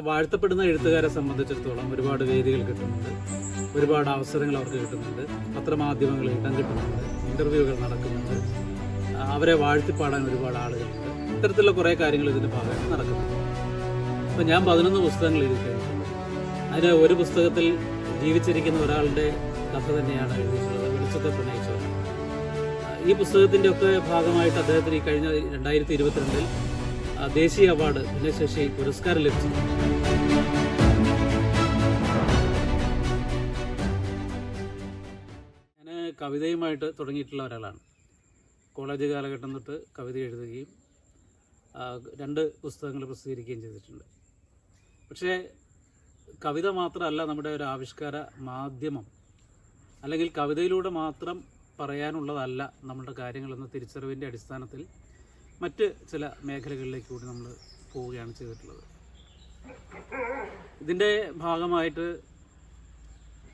വാഴ്ത്തപ്പെടുന്ന എഴുത്തുകാരെ സംബന്ധിച്ചിടത്തോളം ഒരുപാട് വേദികൾ കിട്ടുന്നുണ്ട്. ഒരുപാട് അവസരങ്ങൾ അവർക്ക് കിട്ടുന്നുണ്ട്. പത്രമാധ്യമങ്ങളിൽ ഇടം കിട്ടുന്നുണ്ട്. ഇന്റർവ്യൂകൾ നടക്കുന്നുണ്ട്. അവരെ വാഴ്ത്തിപ്പാടാൻ ഒരുപാട് ആളുകളുണ്ട്. ഇത്തരത്തിലുള്ള കുറേ കാര്യങ്ങൾ ഇതിന്റെ ഭാഗമായിട്ട് നടക്കുന്നുണ്ട്. അപ്പോൾ ഞാൻ പതിനൊന്ന് പുസ്തകങ്ങൾ എഴുതി കഴിഞ്ഞിട്ടുണ്ട് അതിന് ഒരു പുസ്തകത്തിൽ ജീവിച്ചിരിക്കുന്ന ഒരാളുടെ കഥ തന്നെയാണ് എഴുതിയിട്ടുള്ളത്. വെളിച്ചത്തെ പ്രണയിച്ചവർ. ഈ പുസ്തകത്തിന്റെ ഒക്കെ ഭാഗമായിട്ട് അദ്ദേഹത്തിന് ഈ കഴിഞ്ഞ രണ്ടായിരത്തി ഇരുപത്തിരണ്ടിൽ ദേശീയ അവാർഡ് ഭിന്നശേഷി പുരസ്കാരം ലഭിച്ചു കവിതയുമായിട്ട് തുടങ്ങിയിട്ടുള്ള ഒരാളാണ്. കോളേജ് കാലഘട്ടം തൊട്ട് കവിത എഴുതുകയും രണ്ട് പുസ്തകങ്ങൾ പ്രസിദ്ധീകരിക്കുകയും ചെയ്തിട്ടുണ്ട്. പക്ഷേ കവിത മാത്രമല്ല നമ്മുടെ ഒരു ആവിഷ്കാര മാധ്യമം. അല്ലെങ്കിൽ കവിതയിലൂടെ മാത്രം പറയാനുള്ളതല്ല നമ്മുടെ കാര്യങ്ങളെന്ന തിരിച്ചറിവിന്റെ അടിസ്ഥാനത്തിൽ മറ്റ് ചില മേഖലകളിലേക്ക് കൂടി നമ്മൾ പോവുകയാണ് ചെയ്തിട്ടുള്ളത്. ഇതിന്റെ ഭാഗമായിട്ട്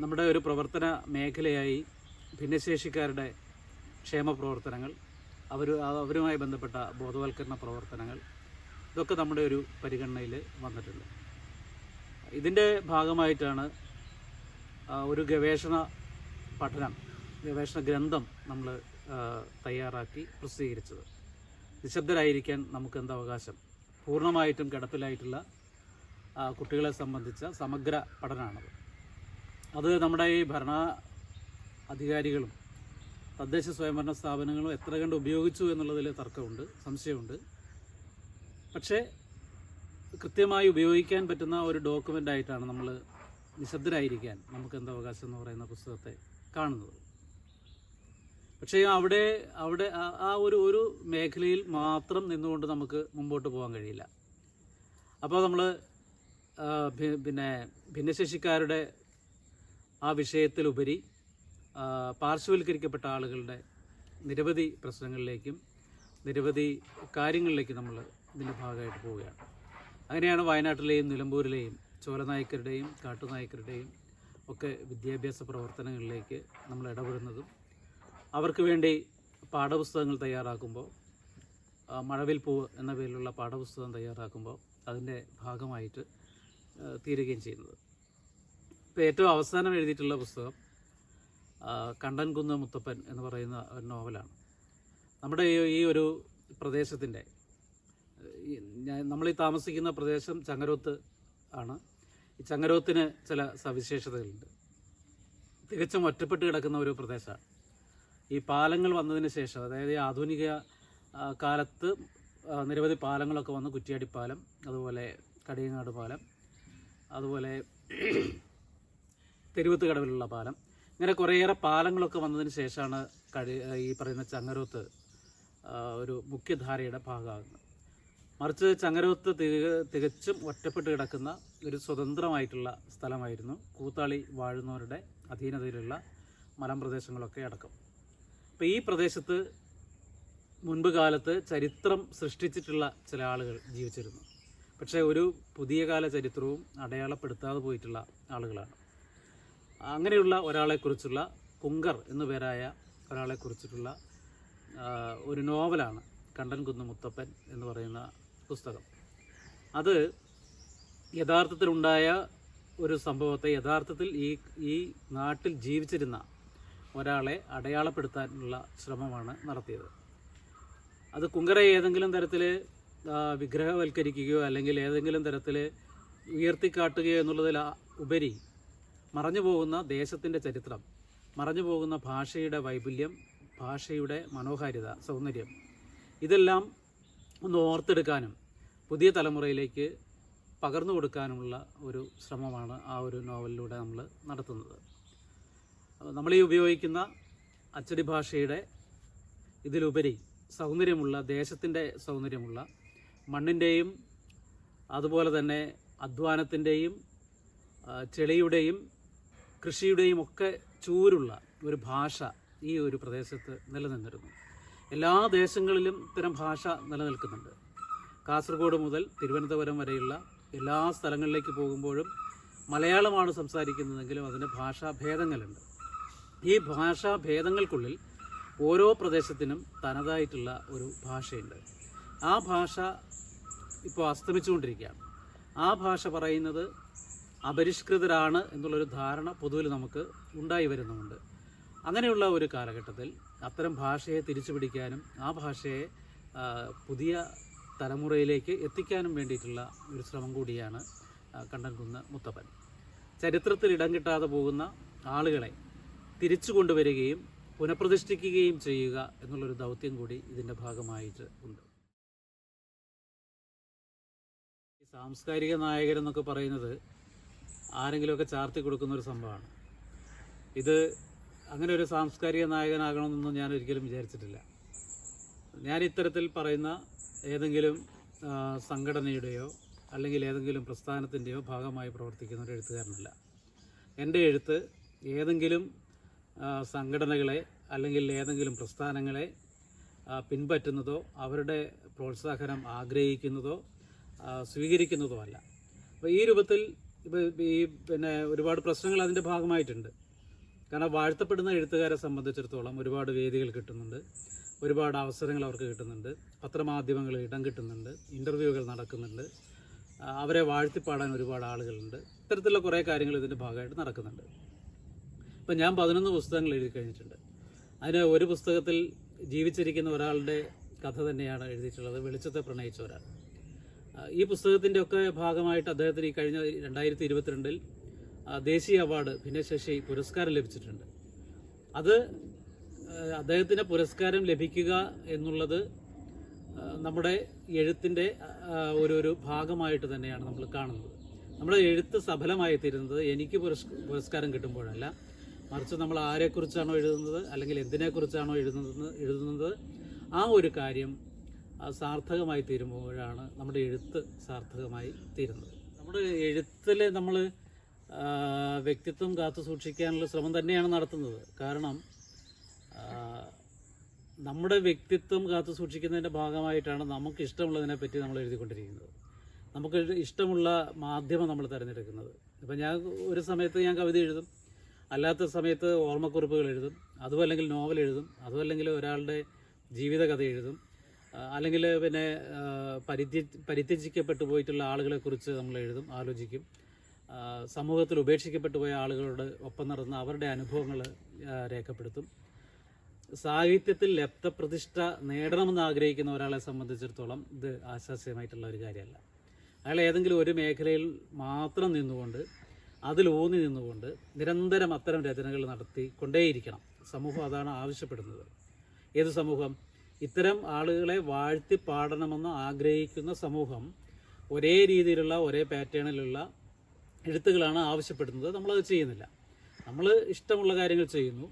നമ്മുടെ ഒരു പ്രവർത്തന മേഖലയായി ഭിന്നശേഷിക്കാരുടെ ക്ഷേമ പ്രവർത്തനങ്ങൾ അവർ അവരുമായി ബന്ധപ്പെട്ട ബോധവൽക്കരണ പ്രവർത്തനങ്ങൾ ഇതൊക്കെ നമ്മുടെ ഒരു പരിഗണനയിൽ വന്നിട്ടുണ്ട്. ഇതിന്റെ ഭാഗമായിട്ടാണ് ഒരു ഗവേഷണ പഠനം ഗവേഷണ ഗ്രന്ഥം നമ്മൾ തയ്യാറാക്കി പ്രസിദ്ധീകരിച്ചത്. നിശബ്ദരായിരിക്കാൻ നമുക്ക് എന്താ അവകാശം? പൂർണമായിട്ടും കിടപ്പിലായിട്ടുള്ള കുട്ടികളെ സംബന്ധിച്ച സമഗ്ര പഠനമാണത്. അത് നമ്മുടെ ഈ ഭരണ അധികാരികളും തദ്ദേശ സ്വയംഭരണ സ്ഥാപനങ്ങളും എത്ര കണ്ട് ഉപയോഗിച്ചു എന്നുള്ളതിൽ തർക്കമുണ്ട് സംശയമുണ്ട്. പക്ഷേ കൃത്യമായി ഉപയോഗിക്കാൻ പറ്റുന്ന ഒരു ഡോക്യുമെന്റ് ആയിട്ടാണ് നമ്മൾ നിശബ്ദരായിരിക്കാൻ നമുക്ക് എന്താ അവകാശം എന്ന് പറയുന്ന പുസ്തകത്തെ കാണുന്നത്. പക്ഷേ അവിടെ അവിടെ ആ- ഒരു ഒരു മേഖലയിൽ മാത്രം നിന്നുകൊണ്ട് നമുക്ക് മുമ്പോട്ട് പോകാൻ കഴിയില്ല. അപ്പോൾ നമ്മൾ പിന്നെ ഭിന്നശേഷിക്കാരുടെ ആ വിഷയത്തിലുപരി പാർശ്വവൽക്കരിക്കപ്പെട്ട ആളുകളുടെ നിരവധി പ്രശ്നങ്ങളിലേക്കും നിരവധി കാര്യങ്ങളിലേക്കും നമ്മൾ ഇതിന്റെ ഭാഗമായിട്ട് പോവുകയാണ്. അങ്ങനെയാണ് വയനാട്ടിലെയും നിലമ്പൂരിലെയും ചോലനായ്ക്കരുടെയും കാട്ടുനായ്ക്കരുടെയും ഒക്കെ വിദ്യാഭ്യാസ പ്രവർത്തനങ്ങളിലേക്ക് നമ്മൾ ഇടപെടുന്നതും അവർക്ക് വേണ്ടി പാഠപുസ്തകങ്ങൾ തയ്യാറാക്കുമ്പോൾ മഴവിൽ പൂവ് എന്ന പേരിലുള്ള പാഠപുസ്തകം തയ്യാറാക്കുമ്പോൾ അതിന്റെ ഭാഗമായിട്ട് തീരുകയും ചെയ്യുന്നത്. ഇപ്പോൾ ഏറ്റവും അവസാനം എഴുതിയിട്ടുള്ള പുസ്തകം കണ്ടൻകുന്ന് മുത്തപ്പൻ എന്ന് പറയുന്ന ഒരു നോവലാണ്. നമ്മുടെ ഈ- ഒരു പ്രദേശത്തിന്റെ നമ്മൾ ഈ താമസിക്കുന്ന പ്രദേശം ചങ്ങരോത്ത് ആണ്. ഈ ചങ്ങരോത്തിന് ചില സവിശേഷതകളുണ്ട്. തികച്ചും ഒറ്റപ്പെട്ട് കിടക്കുന്ന ഒരു പ്രദേശമാണ്. ഈ പാലങ്ങൾ വന്നതിന് ശേഷം അതായത് ഈ ആധുനിക കാലത്ത് നിരവധി പാലങ്ങളൊക്കെ വന്നു കുറ്റിയാടിപ്പാലം അതുപോലെ കടിയങ്ങാട് പാലം അതുപോലെ തെരുവത്ത് കടവിലുള്ള പാലം ഇങ്ങനെ കുറേയേറെ പാലങ്ങളൊക്കെ വന്നതിന് ശേഷമാണ് കഴി ഈ പറയുന്ന ചങ്ങരോത്ത് ഒരു മുഖ്യധാരയുടെ ഭാഗമാകുന്നത്. മറിച്ച് ചങ്ങരോത്ത് തിക തികച്ചും ഒറ്റപ്പെട്ട് കിടക്കുന്ന ഒരു സ്വതന്ത്രമായിട്ടുള്ള സ്ഥലമായിരുന്നു കൂത്താളി വാഴുന്നവരുടെ അധീനതയിലുള്ള മലമ്പ്രദേശങ്ങളൊക്കെ അടക്കം. അപ്പോൾ ഈ പ്രദേശത്ത് മുൻപ് കാലത്ത് ചരിത്രം സൃഷ്ടിച്ചിട്ടുള്ള ചില ആളുകൾ ജീവിച്ചിരുന്നു. പക്ഷേ ഒരു പുതിയ കാല ചരിത്രവും അടയാളപ്പെടുത്താതെ പോയിട്ടുള്ള ആളുകളാണ്. അങ്ങനെയുള്ള ഒരാളെക്കുറിച്ചുള്ള കുങ്കർ എന്നു പേരായ ഒരാളെക്കുറിച്ചിട്ടുള്ള ഒരു നോവലാണ് കണ്ടൻ കുന്ന് മുത്തപ്പൻ എന്ന് പറയുന്ന പുസ്തകം. അത് യഥാർത്ഥത്തിലുണ്ടായ ഒരു സംഭവത്തെ യഥാർത്ഥത്തിൽ ഈ ഈ നാട്ടിൽ ജീവിച്ചിരുന്ന ഒരാളെ അടയാളപ്പെടുത്താനുള്ള ശ്രമമാണ് നടത്തിയത്. അത് കുങ്കറെ ഏതെങ്കിലും തരത്തിൽ വിഗ്രഹവൽക്കരിക്കുകയോ അല്ലെങ്കിൽ ഏതെങ്കിലും തരത്തിൽ ഉയർത്തിക്കാട്ടുകയോ എന്നുള്ളതിൽ ഉപരി മറഞ്ഞു പോകുന്ന ദേശത്തിന്റെ ചരിത്രം മറഞ്ഞു പോകുന്ന ഭാഷയുടെ വൈപുല്യം ഭാഷയുടെ മനോഹാരിത സൗന്ദര്യം. ഇതെല്ലാം ഒന്ന് ഓർത്തെടുക്കാനും പുതിയ തലമുറയിലേക്ക് പകർന്നു കൊടുക്കാനുമുള്ള ഒരു ശ്രമമാണ് ആ ഒരു നോവലിലൂടെ നമ്മൾ നടത്തുന്നത്. നമ്മൾ ഈ ഉപയോഗിക്കുന്ന അച്ചടി ഭാഷയുടെ ഇതിലുപരി സൗന്ദര്യമുള്ള ദേശത്തിന്റെ സൗന്ദര്യമുള്ള മണ്ണിന്റെയും അതുപോലെ തന്നെ അധ്വാനത്തിന്റെയും ചെളിയുടെയും കൃഷിയുടെയും ഒക്കെ ചൂരുള്ള ഒരു ഭാഷ ഈ ഒരു പ്രദേശത്ത് നിലനിന്നിരുന്നു. എല്ലാ ദേശങ്ങളിലും ഇത്തരം ഭാഷ നിലനിൽക്കുന്നുണ്ട്. കാസർഗോഡ് മുതൽ തിരുവനന്തപുരം വരെയുള്ള എല്ലാ സ്ഥലങ്ങളിലേക്ക് പോകുമ്പോഴും മലയാളമാണ് സംസാരിക്കുന്നതെങ്കിലും അതിന് ഭാഷാ ഭേദങ്ങളുണ്ട്. ഈ ഭാഷാ ഭേദങ്ങൾക്കുള്ളിൽ ഓരോ പ്രദേശത്തിനും തനതായിട്ടുള്ള ഒരു ഭാഷയുണ്ട്. ആ ഭാഷ ഇപ്പോൾ അസ്തമിച്ചുകൊണ്ടിരിക്കുകയാണ്. ആ ഭാഷ പറയുന്നത് അപരിഷ്കൃതരാണ് എന്നുള്ളൊരു ധാരണ പൊതുവിൽ നമുക്ക് ഉണ്ടായി വരുന്നുമുണ്ട്. അങ്ങനെയുള്ള ഒരു കാലഘട്ടത്തിൽ അത്തരം ഭാഷയെ തിരിച്ചു പിടിക്കാനും ആ ഭാഷയെ പുതിയ തലമുറയിലേക്ക് എത്തിക്കാനും വേണ്ടിയിട്ടുള്ള ഒരു ശ്രമം കൂടിയാണ് കണ്ടൻകുന്ന് മുത്തപ്പൻ. ചരിത്രത്തിൽ ഇടം കിട്ടാതെ പോകുന്ന ആളുകളെ തിരിച്ചു കൊണ്ടുവരികയും പുനഃപ്രതിഷ്ഠിക്കുകയും ചെയ്യുക എന്നുള്ളൊരു ദൗത്യം കൂടി ഇതിന്റെ ഭാഗമായിട്ട് ഉണ്ട്. സാംസ്കാരിക നായകരെന്നൊക്കെ പറയുന്നത് ആരെങ്കിലുമൊക്കെ ചാർത്തി കൊടുക്കുന്ന ഒരു സംഭവമാണ്. ഇത് അങ്ങനെ ഒരു സാംസ്കാരിക നായകനാകണമെന്നൊന്നും ഞാൻ ഒരിക്കലും വിചാരിച്ചിട്ടില്ല. ഞാൻ ഇത്തരത്തിൽ പറയുന്ന ഏതെങ്കിലും സംഘടനയുടെയോ അല്ലെങ്കിൽ ഏതെങ്കിലും പ്രസ്ഥാനത്തിന്റെയോ ഭാഗമായി പ്രവർത്തിക്കുന്ന ഒരു എഴുത്തുകാരനല്ല. എന്റെ എഴുത്ത് ഏതെങ്കിലും സംഘടനകളെ അല്ലെങ്കിൽ ഏതെങ്കിലും പ്രസ്ഥാനങ്ങളെ പിൻപറ്റുന്നതോ അവരുടെ പ്രോത്സാഹനം ആഗ്രഹിക്കുന്നതോ സ്വീകരിക്കുന്നതോ അല്ല. അപ്പോൾ ഈ രൂപത്തിൽ ഇപ്പോൾ ഈ പിന്നെ ഒരുപാട് പ്രശ്നങ്ങൾ അതിന്റെ ഭാഗമായിട്ടുണ്ട്. കാരണം വാഴ്ത്തപ്പെടുന്ന എഴുത്തുകാരെ സംബന്ധിച്ചിടത്തോളം ഒരുപാട് വേദികൾ കിട്ടുന്നുണ്ട്. ഒരുപാട് അവസരങ്ങൾ അവർക്ക് കിട്ടുന്നുണ്ട്. പത്രമാധ്യമങ്ങൾ ഇടം കിട്ടുന്നുണ്ട്. ഇന്റർവ്യൂകൾ നടക്കുന്നുണ്ട്. അവരെ വാഴ്ത്തിപ്പാടാൻ ഒരുപാട് ആളുകളുണ്ട്. ഇത്തരത്തിലുള്ള കുറേ കാര്യങ്ങൾ ഇതിന്റെ ഭാഗമായിട്ട് നടക്കുന്നുണ്ട്. ഇപ്പം ഞാൻ പതിനൊന്ന് പുസ്തകങ്ങൾ എഴുതി കഴിഞ്ഞിട്ടുണ്ട്. അതിന് ഒരു പുസ്തകത്തിൽ ജീവിച്ചിരിക്കുന്ന ഒരാളുടെ കഥ തന്നെയാണ് എഴുതിയിട്ടുള്ളത്. വെളിച്ചത്തെ പ്രണയിച്ച ഒരാൾ. ഈ പുസ്തകത്തിന്റെ ഒക്കെ ഭാഗമായിട്ട് അദ്ദേഹത്തിന് ഈ കഴിഞ്ഞ രണ്ടായിരത്തി ഇരുപത്തിരണ്ടിൽ ദേശീയ അവാർഡ് ഭിന്നശേഷി പുരസ്കാരം ലഭിച്ചിട്ടുണ്ട്. അത് അദ്ദേഹത്തിന് പുരസ്കാരം ലഭിക്കുക എന്നുള്ളത് നമ്മുടെ എഴുത്തിന്റെ ഒരു ഒരു ഭാഗമായിട്ട് തന്നെയാണ് നമ്മൾ കാണുന്നത്. നമ്മുടെ എഴുത്ത് സഫലമായി തീരുന്നത് എനിക്ക് പുരസ് പുരസ്കാരം കിട്ടുമ്പോഴല്ല. മറിച്ച് നമ്മൾ ആരെക്കുറിച്ചാണോ എഴുതുന്നത് അല്ലെങ്കിൽ എന്തിനെക്കുറിച്ചാണോ എഴുതുന്നത് എഴുതുന്നത് ആ ഒരു കാര്യം സാർത്ഥകമായി തീരുമ്പോഴാണ് നമ്മുടെ എഴുത്ത് സാർത്ഥകമായി തീരുന്നത്. നമ്മുടെ എഴുത്തിൽ നമ്മൾ വ്യക്തിത്വം കാത്തു സൂക്ഷിക്കാനുള്ള ശ്രമം തന്നെയാണ് നടത്തുന്നത്. കാരണം നമ്മുടെ വ്യക്തിത്വം കാത്തു സൂക്ഷിക്കുന്നതിന്റെ ഭാഗമായിട്ടാണ് നമുക്ക് ഇഷ്ടമുള്ളതിനെ പറ്റി നമ്മൾ എഴുതിക്കൊണ്ടിരിക്കുന്നത്. നമുക്ക് ഇഷ്ടമുള്ള മാധ്യമം നമ്മൾ തിരഞ്ഞെടുക്കുന്നത്. ഇപ്പം ഞാൻ ഒരു സമയത്ത് ഞാൻ കവിത എഴുതും അല്ലാത്ത സമയത്ത് ഓർമ്മക്കുറിപ്പുകൾ എഴുതും അതും അല്ലെങ്കിൽ നോവൽ എഴുതും അതും അല്ലെങ്കിൽ ഒരാളുടെ ജീവിതകഥ എഴുതും അല്ലെങ്കിൽ പിന്നെ പരിധി പരിത്യ പരിത്യജിക്കപ്പെട്ടു പോയിട്ടുള്ള ആളുകളെ കുറിച്ച് നമ്മൾ എഴുതും ആലോചിക്കും. സമൂഹത്തിൽ ഉപേക്ഷിക്കപ്പെട്ടു പോയ ആളുകളോട് ഒപ്പം നടന്ന അവരുടെ അനുഭവങ്ങൾ രേഖപ്പെടുത്തും. സാഹിത്യത്തിൽ ലബ്ധപ്രതിഷ്ഠ നേടണമെന്ന് ആഗ്രഹിക്കുന്ന ഒരാളെ സംബന്ധിച്ചിടത്തോളം ഇത് ആശാസ്യമായിട്ടുള്ള ഒരു കാര്യമല്ല. അയാൾ ഏതെങ്കിലും ഒരു മേഖലയിൽ മാത്രം നിന്നുകൊണ്ട് അതിലൂന്നി നിന്നുകൊണ്ട് നിരന്തരം അത്തരം രചനകൾ നടത്തി കൊണ്ടേയിരിക്കണം സമൂഹം അതാണ് ആവശ്യപ്പെടുന്നത്. ഏത് സമൂഹം? ഇത്തരം ആളുകളെ വാഴ്ത്തി പാടണമെന്ന് ആഗ്രഹിക്കുന്ന സമൂഹം ഒരേ രീതിയിലുള്ള ഒരേ പാറ്റേണിലുള്ള എഴുത്തുകളാണ് ആവശ്യപ്പെടുന്നത്. നമ്മളത് ചെയ്യുന്നില്ല. നമ്മൾ ഇഷ്ടമുള്ള കാര്യങ്ങൾ ചെയ്യുന്നു.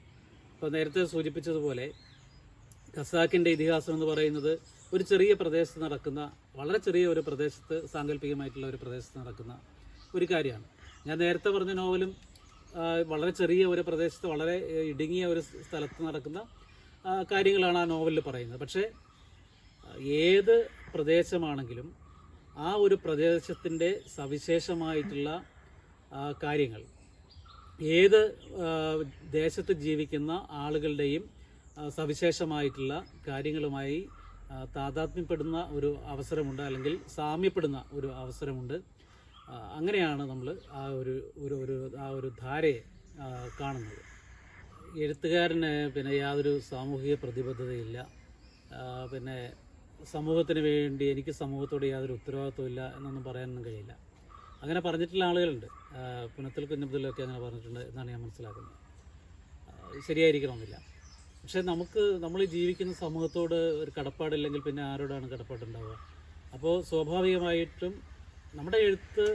ഇപ്പോൾ നേരത്തെ സൂചിപ്പിച്ചതുപോലെ ഖസാക്കിന്റെ ഇതിഹാസം എന്ന് പറയുന്നത് ഒരു ചെറിയ പ്രദേശത്ത് നടക്കുന്ന വളരെ ചെറിയ ഒരു പ്രദേശത്ത് സാങ്കല്പികമായിട്ടുള്ള ഒരു പ്രദേശത്ത് നടക്കുന്ന ഒരു കാര്യമാണ്. ഞാൻ നേരത്തെ പറഞ്ഞ നോവലും വളരെ ചെറിയ ഒരു പ്രദേശത്ത് വളരെ ഇടുങ്ങിയ ഒരു സ്ഥലത്ത് നടക്കുന്ന കാര്യങ്ങളാണ് ആ നോവലിൽ പറയുന്നത്. പക്ഷേ ഏത് പ്രദേശമാണെങ്കിലും ആ ഒരു പ്രദേശത്തിന്റെ സവിശേഷമായിട്ടുള്ള കാര്യങ്ങൾ ഏത് ദേശത്ത് ജീവിക്കുന്ന ആളുകളുടെയും സവിശേഷമായിട്ടുള്ള കാര്യങ്ങളുമായി താതാത്മ്യപ്പെടുന്ന ഒരു അവസരമുണ്ട് അല്ലെങ്കിൽ സാമ്യപ്പെടുന്ന ഒരു അവസരമുണ്ട്. അങ്ങനെയാണ് നമ്മൾ ആ ഒരു ഒരു ആ ഒരു ധാരയെ കാണുന്നത്. എഴുത്തുകാരന് പിന്നെ യാതൊരു സാമൂഹിക പ്രതിബദ്ധതയില്ല. പിന്നെ സമൂഹത്തിന് വേണ്ടി എനിക്ക് സമൂഹത്തോട് യാതൊരു ഉത്തരവാദിത്വമില്ല എന്നൊന്നും പറയാനൊന്നും കഴിയില്ല. അങ്ങനെ പറഞ്ഞിട്ടുള്ള ആളുകളുണ്ട്. പുനത്തിൽ കുഞ്ഞബ്ദുലൊക്കെ അങ്ങനെ പറഞ്ഞിട്ടുണ്ട് എന്നാണ് ഞാൻ മനസ്സിലാക്കുന്നത്. ശരിയായിരിക്കണമെന്നില്ല. പക്ഷേ നമുക്ക് നമ്മൾ ജീവിക്കുന്ന സമൂഹത്തോട് ഒരു കടപ്പാടില്ലെങ്കിൽ പിന്നെ ആരോടാണ് കടപ്പാടുണ്ടാവുക? അപ്പോൾ സ്വാഭാവികമായിട്ടും നമ്മുടെ എഴുത്ത്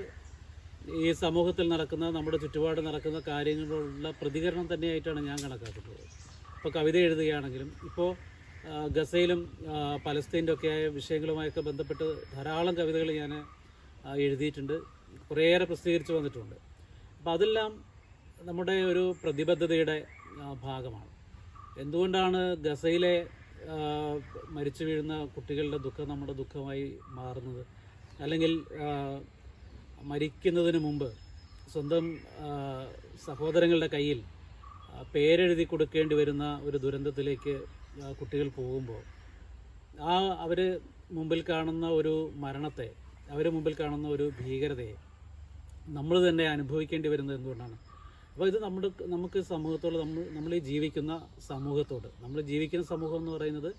ഈ സമൂഹത്തിൽ നടക്കുന്ന നമ്മുടെ ചുറ്റുപാട് നടക്കുന്ന കാര്യങ്ങളോടുള്ള പ്രതികരണം തന്നെയായിട്ടാണ് ഞാൻ കണക്കാക്കുന്നത്. ഇപ്പോൾ കവിത എഴുതുകയാണെങ്കിലും ഇപ്പോൾ ഗസയിലും പലസ്തീന്റെ ഒക്കെ ആയ വിഷയങ്ങളുമായൊക്കെ ബന്ധപ്പെട്ട് ധാരാളം കവിതകൾ ഞാൻ എഴുതിയിട്ടുണ്ട്. കുറേയേറെ പ്രസിദ്ധീകരിച്ച് വന്നിട്ടുണ്ട്. അപ്പോൾ അതെല്ലാം നമ്മുടെ ഒരു പ്രതിബദ്ധതയുടെ ഭാഗമാണ്. എന്തുകൊണ്ടാണ് ഗസയിലെ മരിച്ചു വീഴുന്ന കുട്ടികളുടെ ദുഃഖം നമ്മുടെ ദുഃഖമായി മാറുന്നത്? അല്ലെങ്കിൽ മരിക്കുന്നതിന് മുമ്പ് സ്വന്തം സഹോദരങ്ങളുടെ കയ്യിൽ പേരെഴുതി കൊടുക്കേണ്ടി വരുന്ന ഒരു ദുരന്തത്തിലേക്ക് കുട്ടികൾ പോകുമ്പോൾ ആ അവർ മുമ്പിൽ കാണുന്ന ഒരു മരണത്തെ അവർ മുമ്പിൽ കാണുന്ന ഒരു ഭീകരതയെ നമ്മൾ തന്നെ അനുഭവിക്കേണ്ടി വരുന്നത് എന്തുകൊണ്ടാണ്? അപ്പോൾ ഇത് നമ്മുടെ നമുക്ക് സമൂഹത്തോട് നമ്മൾ നമ്മൾ ഈ ജീവിക്കുന്ന സമൂഹത്തോട് നമ്മൾ ജീവിക്കുന്ന സമൂഹം എന്ന് പറയുന്നത്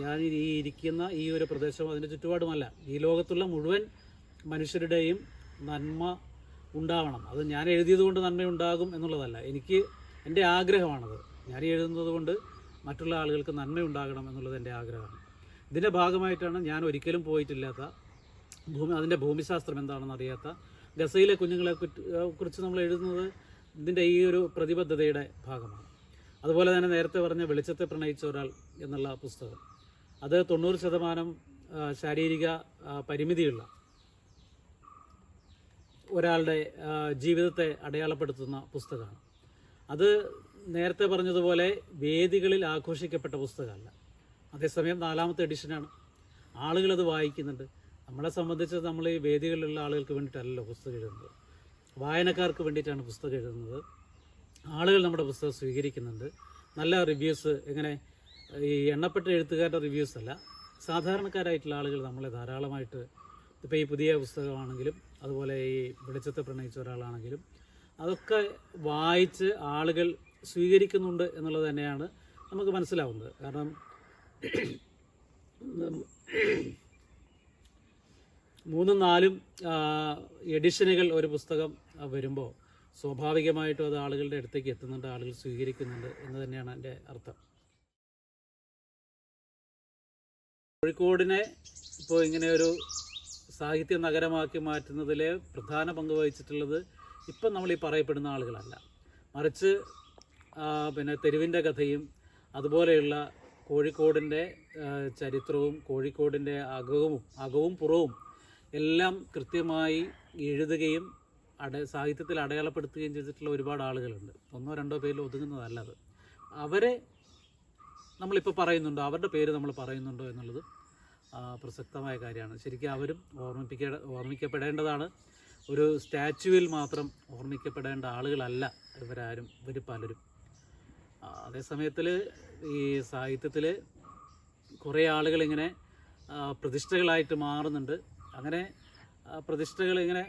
ഞാൻ ഈ ഇരിക്കുന്ന ഈ ഒരു പ്രദേശം അതിന്റെ ചുറ്റുപാടുമല്ല. ഈ ലോകത്തുള്ള മുഴുവൻ മനുഷ്യരുടെയും നന്മ ഉണ്ടാവണം. അത് ഞാൻ എഴുതിയത് കൊണ്ട് നന്മ ഉണ്ടാകും എന്നുള്ളതല്ല. എനിക്ക് എന്റെ ആഗ്രഹമാണത്. ഞാൻ എഴുതുന്നത് കൊണ്ട് മറ്റുള്ള ആളുകൾക്ക് നന്മ ഉണ്ടാകണം എന്നുള്ളത് എന്റെ ആഗ്രഹമാണ്. ഇതിന്റെ ഭാഗമായിട്ടാണ് ഞാൻ ഒരിക്കലും പോയിട്ടില്ലാത്ത ഭൂമി അതിന്റെ ഭൂമിശാസ്ത്രം എന്താണെന്ന് അറിയാത്ത ഗസയിലെ കുഞ്ഞുങ്ങളെ കുറിച്ച് നമ്മൾ എഴുതുന്നത് ഇതിന്റെ ഈ ഒരു പ്രതിബദ്ധതയുടെ ഭാഗമാണ്. അതുപോലെ തന്നെ നേരത്തെ പറഞ്ഞ വെളിച്ചത്തെ പ്രണയിച്ച ഒരാൾ എന്നുള്ള പുസ്തകം. അത് തൊണ്ണൂറ് ശതമാനം ശാരീരിക പരിമിതിയുള്ള ഒരാളുടെ ജീവിതത്തെ അടയാളപ്പെടുത്തുന്ന പുസ്തകമാണ്. അത് നേരത്തെ പറഞ്ഞതുപോലെ വേദികളിൽ ആഘോഷിക്കപ്പെട്ട പുസ്തകമല്ല. അതേസമയം നാലാമത്തെ എഡിഷനാണ്. ആളുകളത് വായിക്കുന്നുണ്ട്. നമ്മളെ സംബന്ധിച്ച് നമ്മൾ ഈ വേദികളിലുള്ള ആളുകൾക്ക് വേണ്ടിയിട്ടല്ലല്ലോ പുസ്തകം എഴുതുന്നത്. വായനക്കാർക്ക് വേണ്ടിയിട്ടാണ് പുസ്തകം എഴുതുന്നത്. ആളുകൾ നമ്മുടെ പുസ്തകം സ്വീകരിക്കുന്നുണ്ട്. നല്ല റിവ്യൂസ് എങ്ങനെ ഈ എണ്ണപ്പെട്ട എഴുത്തുകാരുടെ റിവ്യൂസ് അല്ല. സാധാരണക്കാരായിട്ടുള്ള ആളുകൾ നമ്മളെ ധാരാളമായിട്ട് ഇപ്പോൾ ഈ പുതിയ പുസ്തകമാണെങ്കിലും അതുപോലെ ഈ വെളിച്ചത്തെ പ്രണയിച്ച ഒരാളാണെങ്കിലും അതൊക്കെ വായിച്ച് ആളുകൾ സ്വീകരിക്കുന്നുണ്ട് എന്നുള്ളത് തന്നെയാണ് നമുക്ക് മനസ്സിലാവുന്നത്. കാരണം മൂന്നും നാലും എഡിഷനുകൾ ഒരു പുസ്തകം വരുമ്പോൾ സ്വാഭാവികമായിട്ടും അത് ആളുകളുടെ അടുത്തേക്ക് എത്തുന്നുണ്ട് ആളുകൾ സ്വീകരിക്കുന്നുണ്ട് എന്ന് തന്നെയാണ് എന്റെ അർത്ഥം. കോഴിക്കോടിനെ ഇപ്പോൾ ഇങ്ങനെ ഒരു സാഹിത്യ നഗരമാക്കി മാറ്റുന്നതിലെ പ്രധാന പങ്ക് വഹിച്ചിട്ടുള്ളത് ഇപ്പം നമ്മൾ ഈ പറയപ്പെടുന്ന ആളുകളല്ല. മറിച്ച് പിന്നെ തെരുവിന്റെ കഥയും അതുപോലെയുള്ള കോഴിക്കോടിന്റെ ചരിത്രവും കോഴിക്കോടിന്റെ അകവും അകവും പുറവും എല്ലാം കൃത്യമായി എഴുതുകയും അട സാഹിത്യത്തിൽ അടയാളപ്പെടുത്തുകയും ചെയ്തിട്ടുള്ള ഒരുപാട് ആളുകളുണ്ട്. ഒന്നോ രണ്ടോ പേരിൽ ഒതുങ്ങുന്നതല്ലത് അവരെ നമ്മളിപ്പോൾ പറയുന്നുണ്ടോ? അവരുടെ പേര് നമ്മൾ പറയുന്നുണ്ടോ എന്നുള്ളത് പ്രസക്തമായ കാര്യമാണ്. ശരിക്കും അവരും ഓർമ്മിപ്പിക്ക ഓർമ്മിക്കപ്പെടേണ്ടതാണ്. ഒരു സ്റ്റാച്യുവിൽ മാത്രം ഓർമ്മിക്കപ്പെടേണ്ട ആളുകളല്ല ഇവരാരും ഇവർ പലരും. അതേ സമയത്തിൽ ഈ സാഹിത്യത്തിൽ കുറേ ആളുകളിങ്ങനെ പ്രതിഷ്ഠകളായിട്ട് മാറുന്നുണ്ട്. അങ്ങനെ പ്രതിഷ്ഠകളിങ്ങനെ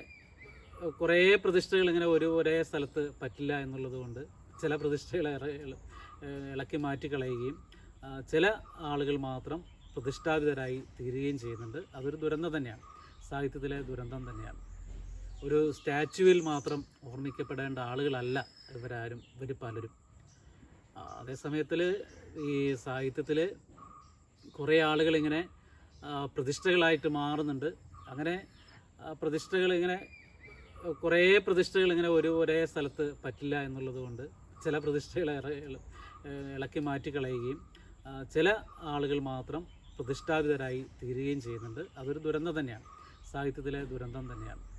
കുറേ പ്രതിഷ്ഠകൾ ഇങ്ങനെ ഒരു ഒരേ സ്ഥലത്ത് പറ്റില്ല എന്നുള്ളത് കൊണ്ട് ചില പ്രതിഷ്ഠകളെ ഇളക്കി മാറ്റിക്കളയുകയും ആ, ചില ആളുകൾ മാത്രം പ്രതിഷ്ഠാപിതരായി തീരുകയും ചെയ്യുന്നുണ്ട്. അതൊരു ദുരന്തം തന്നെയാണ്. സാഹിത്യത്തിലെ ദുരന്തം തന്നെയാണ്. ഒരു സ്റ്റാച്യുവിൽ മാത്രം ഓർമ്മിക്കപ്പെടേണ്ട ആളുകളല്ല ഇവരാരും ഇവർ പലരും. അതേസമയത്തിൽ അതേ സമയത്തിൽ ഈ സാഹിത്യത്തിൽ കുറേ ആളുകളിങ്ങനെ പ്രതിഷ്ഠകളായിട്ട് മാറുന്നുണ്ട്. അങ്ങനെ പ്രതിഷ്ഠകളിങ്ങനെ കുറേ പ്രതിഷ്ഠകളിങ്ങനെ ഒരു ഒരേ സ്ഥലത്ത് പറ്റില്ല എന്നുള്ളത് കൊണ്ട് ചില പ്രതിഷ്ഠകളെ ഇളക്കി മാറ്റിക്കളയുകയും ആ, ചില ആളുകൾ മാത്രം പ്രതിഷ്ഠാപിതരായി തീരുകയും ചെയ്യുന്നുണ്ട്. അതൊരു ദുരന്തം തന്നെയാണ്. സാഹിത്യത്തിലെ ദുരന്തം തന്നെയാണ്.